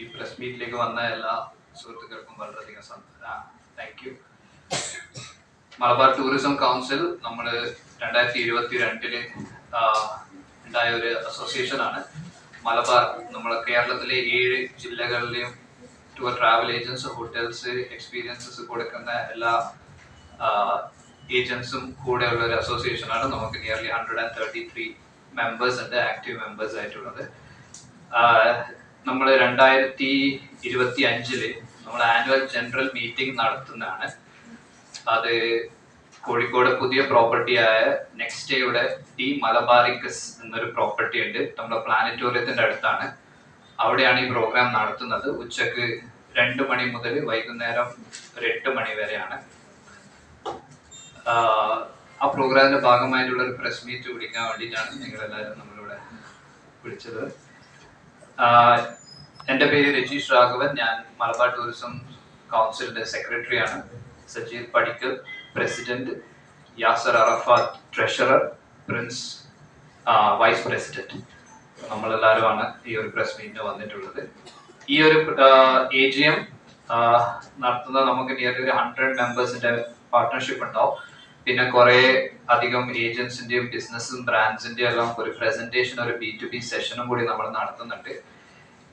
ഈ പ്രസ് മീറ്റിലേക്ക് വന്ന എല്ലാ സുഹൃത്തുക്കൾക്കും വളരെയധികം thank you Malabar tourism council നമ്മൾ രണ്ടായിരത്തി ഇരുപത്തി രണ്ടിൽ ഉണ്ടായ ഒരു അസോസിയേഷൻ ആണ്. മലബാർ നമ്മൾ കേരളത്തിലെ ഏഴ് ജില്ലകളിലെയും tour travel agents hotels experiences കൊടുക്കുന്ന എല്ലാ ഏജൻസും കൂടെയുള്ള ഒരു അസോസിയേഷൻ ആണ് നമുക്ക് nearly hundred and thirty three members ഉണ്ട് ആക്റ്റീവ് മെമ്പേഴ്സ് ആയിട്ടുള്ളത്. നമ്മൾ രണ്ടായിരത്തി ഇരുപത്തി അഞ്ചിൽ നമ്മൾ ആനുവൽ ജനറൽ മീറ്റിംഗ് നടത്തുന്നതാണ്. അത് കോഴിക്കോട് പുതിയ പ്രോപ്പർട്ടിയായ നെക്സ്റ്റ് ഡേയുടെ ടി മലബാറിക്കസ് എന്നൊരു പ്രോപ്പർട്ടി ഉണ്ട്. നമ്മുടെ പ്ലാനറ്റോറിയത്തിന്റെ അടുത്താണ്. അവിടെയാണ് ഈ പ്രോഗ്രാം നടത്തുന്നത്. ഉച്ചയ്ക്ക് രണ്ട് മണി മുതൽ വൈകുന്നേരം ഒരു എട്ട് മണി വരെയാണ്. ആ പ്രോഗ്രാമിന്റെ ഭാഗമായിട്ടുള്ള ഒരു പ്രസ് മീറ്റ് വിളിക്കാൻ വേണ്ടിയിട്ടാണ് നിങ്ങളെല്ലാവരും നമ്മളിവിടെ വിളിച്ചത്. എന്റെ പേര് രജീഷ് രാഘവൻ. ഞാൻ മലബാർ ടൂറിസം കൗൺസിലിന്റെ സെക്രട്ടറിയാണ്. Sajeer Padikkal president. Yasar Arafat treasurer. Prince vice president. നമ്മളെല്ലാവരുമാണ് ഈ ഒരു പ്രസ് മീറ്റിന് വന്നിട്ടുള്ളത്. ഈ ഒരു എ ജി എം നടത്തുന്ന നമുക്ക് നിയർലി ഒരു ഹൺഡ്രഡ് മെമ്പേഴ്സിന്റെ പാർട്ട്ണർഷിപ്പ് ഉണ്ടാവും. പിന്നെ കുറെ അധികം ഏജൻസിന്റെയും ബിസിനസ്സും ബ്രാൻഡ്സിന്റെയും എല്ലാം ഒരു പ്രസന്റേഷൻ ഒരു ബി ടു ബി സെഷനും കൂടി നമ്മൾ നടത്തുന്നുണ്ട്.